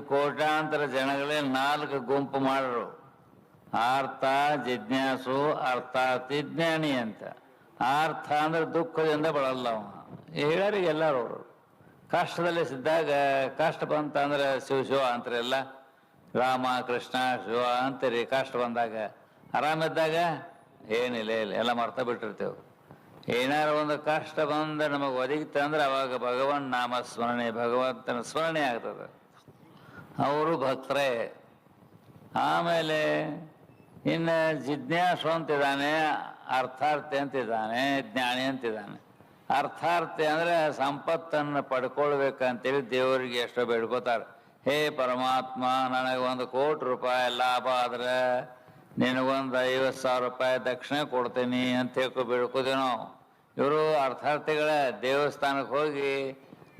ಕೋಟ್ಯಾಂತರ ಜನಗಳೇ ನಾಲ್ಕು ಗುಂಪು ಮಾಡರು. ಆರ್ಥ ಜಿಜ್ಞಾಸು ಅರ್ಥಾತಿಜ್ಞಾನಿ ಅಂತ. ಆರ್ಥ ಅಂದ್ರೆ ದುಃಖದಿಂದ ಬಳಲ್ಲ ಅವ. ಹೇಳ್ಯಾರಿಗೆ ಎಲ್ಲರೂ ಕಷ್ಟದಲ್ಲಿ ಸಿದ್ದಾಗ ಕಷ್ಟ ಬಂತ ಅಂದ್ರೆ ಶಿವ ಶಿವ ಅಂತಾರೆಲ್ಲ ರಾಮ, ಕೃಷ್ಣ, ಶಿವ ಅಂತೀರಿ ಕಷ್ಟ ಬಂದಾಗ. ಆರಾಮಿದ್ದಾಗ ಏನಿಲ್ಲ ಇಲ್ಲ ಎಲ್ಲ ಮರ್ತ ಬಿಟ್ಟಿರ್ತೇವೆ. ಏನಾರು ಒಂದು ಕಷ್ಟ ಬಂದ ನಮಗೆ ಒದಗಿತಂದ್ರೆ ಅವಾಗ ಭಗವನ್ ನಾಮ ಸ್ಮರಣೆ, ಭಗವಂತನ ಸ್ಮರಣೆ ಆಗ್ತದೆ. ಅವರು ಭಕ್ತರೇ, ಆಮೇಲೆ ಇನ್ನು ಜಿಜ್ಞಾಸು ಅಂತಿದ್ದಾನೆ, ಅರ್ಥಾರ್ಥಿ ಅಂತಿದ್ದಾನೆ, ಜ್ಞಾನಿ ಅಂತಿದ್ದಾನೆ. ಅರ್ಥಾರ್ಥಿ ಅಂದ್ರೆ ಸಂಪತ್ತನ್ನು ಪಡ್ಕೊಳ್ಬೇಕಂತೇಳಿ ದೇವರಿಗೆ ಎಷ್ಟೋ ಬೇಡ್ಕೋತಾರೆ. ಹೇ ಪರಮಾತ್ಮ, ನನಗೆ ಒಂದು ಕೋಟಿ ರೂಪಾಯಿ ಲಾಭ ಆದ್ರೆ ನಿನಗೊಂದು ಐವತ್ತು ಸಾವಿರ ರೂಪಾಯಿ ದಕ್ಷಿಣೆ ಕೊಡ್ತೀನಿ ಅಂತ ಹೇಳ್ಕೊ ಬೇಡ್ಕೋತೀವಿ ನಾವು. ಇವರು ಅರ್ಥಾರ್ಥಿಗಳ, ದೇವಸ್ಥಾನಕ್ಕೆ ಹೋಗಿ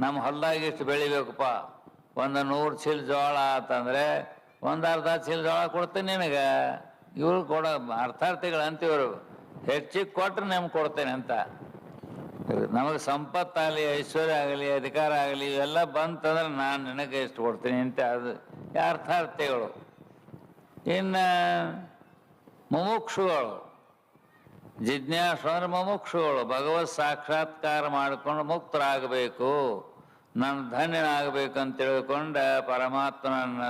ನಮ್ಮ ಹೊಲ್ದಾಗ ಇಷ್ಟು ಬೆಳಿಬೇಕಪ್ಪ. ಒಂದು ನೂರು ಚೀಲ ಜೋಳ ಆತಂದ್ರೆ ಒಂದು ಅರ್ಧ ಚೀಲ ಜೋಳ ಕೊಡ್ತೀನಿ ನಿನಗೆ. ಇವ್ರು ಕೊಡ ಅರ್ಥಾರ್ಥಿಗಳು ಅಂತಿವರು ಹೆಚ್ಚಿಗೆ ಕೊಟ್ರೆ ನಿಮ್ಗೆ ಕೊಡ್ತೇನೆ ಅಂತ. ನಮಗೆ ಸಂಪತ್ತಾಗಲಿ, ಐಶ್ವರ್ಯ ಆಗಲಿ, ಅಧಿಕಾರ ಆಗಲಿ, ಇವೆಲ್ಲ ಬಂತಂದ್ರೆ ನಾನು ನಿನಗೆ ಎಷ್ಟು ಕೊಡ್ತೀನಿ ಅಂತ ಅದು ಅರ್ಥಾರ್ಥಿಗಳು. ಇನ್ನು ಮುಮುಕ್ಷುಗಳು. ಜಿಜ್ಞಾಸು ಅಂದ್ರೆ ಮುಮುಕ್ಷುಗಳು. ಭಗವತ್ ಸಾಕ್ಷಾತ್ಕಾರ ಮಾಡಿಕೊಂಡು ಮುಕ್ತರಾಗಬೇಕು. ನಾನು ಧನ್ಯನಾಗಬೇಕು ಅಂತ ತಿಳ್ಕೊಂಡ, ಪರಮಾತ್ಮನನ್ನ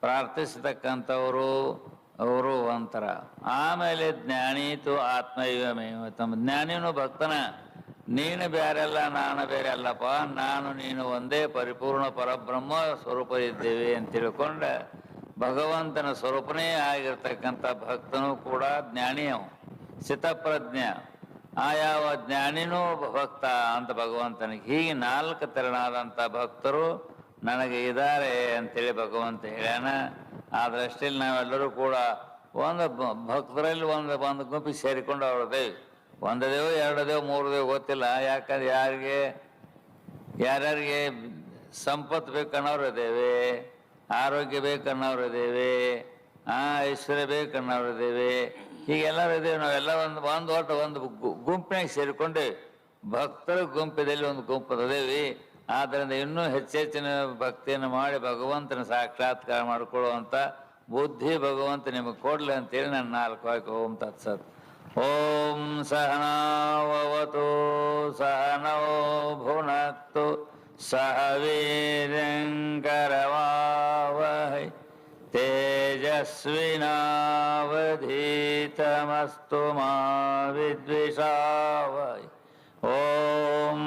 ಪ್ರಾರ್ಥಿಸತಕ್ಕಂಥವರು, ಅವರು ಒಂಥರ. ಆಮೇಲೆ ಜ್ಞಾನೀತು ಆತ್ಮೈವಮೇವ ತಮ್ಮ ಜ್ಞಾನಿನೂ ಭಕ್ತನ. ನೀನು ಬೇರೆಲ್ಲ, ನಾನು ಬೇರೆ ಅಲ್ಲಪ್ಪ ನಾನು, ನೀನು ಒಂದೇ ಪರಿಪೂರ್ಣ ಪರಬ್ರಹ್ಮ ಸ್ವರೂಪ ಇದ್ದೇವೆ ಅಂತ ತಿಳ್ಕೊಂಡ. ಭಗವಂತನ ಸ್ವರೂಪನೇ ಆಗಿರ್ತಕ್ಕಂಥ ಭಕ್ತನೂ ಕೂಡ ಜ್ಞಾನಿಯವ. ಅವ ಚಿತ್ತಪ್ರಜ್ಞ ಆ ಯಾವ ಜ್ಞಾನಿನೂ ಭಕ್ತ ಅಂತ ಭಗವಂತನಿಗೆ ಹೀಗೆ ನಾಲ್ಕು ತೆರನಾದಂಥ ಭಕ್ತರು ನನಗೆ ಇದ್ದಾರೆ ಅಂತೇಳಿ ಭಗವಂತ ಹೇಳ್ಯಾನ. ಆ ದೃಷ್ಟಿಯಲ್ಲಿ ನಾವೆಲ್ಲರೂ ಕೂಡ ಒಂದು ಭಕ್ತರಲ್ಲಿ ಒಂದು ಒಂದು ಗುಂಪಿಗೆ ಸೇರಿಕೊಂಡು ಅವ್ರದೇವಿ ಒಂದು ದೇವು, ಎರಡು ದೇವು, ಮೂರು ದೇವು ಗೊತ್ತಿಲ್ಲ. ಯಾಕಂದ್ರೆ ಯಾರಿಗೆ, ಯಾರ್ಯಾರಿಗೆ ಸಂಪತ್ತು ಬೇಕನ್ನೋರು ಇದ್ದೇವೆ, ಆರೋಗ್ಯ ಬೇಕನ್ನೋರು ಇದ್ದೇವೆ ಆ, ಐಶ್ವರ್ಯ ಬೇಕನ್ನೋರು ಇದ್ದೇವೆ ಹೀಗೆಲ್ಲರೂ ಇದ್ದೇವೆ. ನಾವೆಲ್ಲ ಒಂದು ಒಂದು ಓಟ ಒಂದು ಗುಂಪಿನಾಗ ಸೇರಿಕೊಂಡು ಭಕ್ತರ ಗುಂಪಿದಲ್ಲಿ ಒಂದು ಗುಂಪು ಅದೇವಿ ಆದ್ದರಿಂದ ಇನ್ನೂ ಹೆಚ್ಚೆಚ್ಚಿನ ಭಕ್ತಿಯನ್ನು ಮಾಡಿ ಭಗವಂತನ ಸಾಕ್ಷಾತ್ಕಾರ ಮಾಡಿಕೊಳ್ಳುವಂಥ ಬುದ್ಧಿ ಭಗವಂತ ನಿಮಗೆ ಕೊಡ್ಲಿ ಅಂತೇಳಿ ನನ್ನ ನಾಲ್ಕು ವಾಕ್ಯ ಓಂ ತತ್ಸತ್. ಓಂ ಸಹನಾವತು ಸಹನೋ ಭುನತ್ತು ಸಹ यस्विनावधीतमस्तु मा विद्विषावय ॐ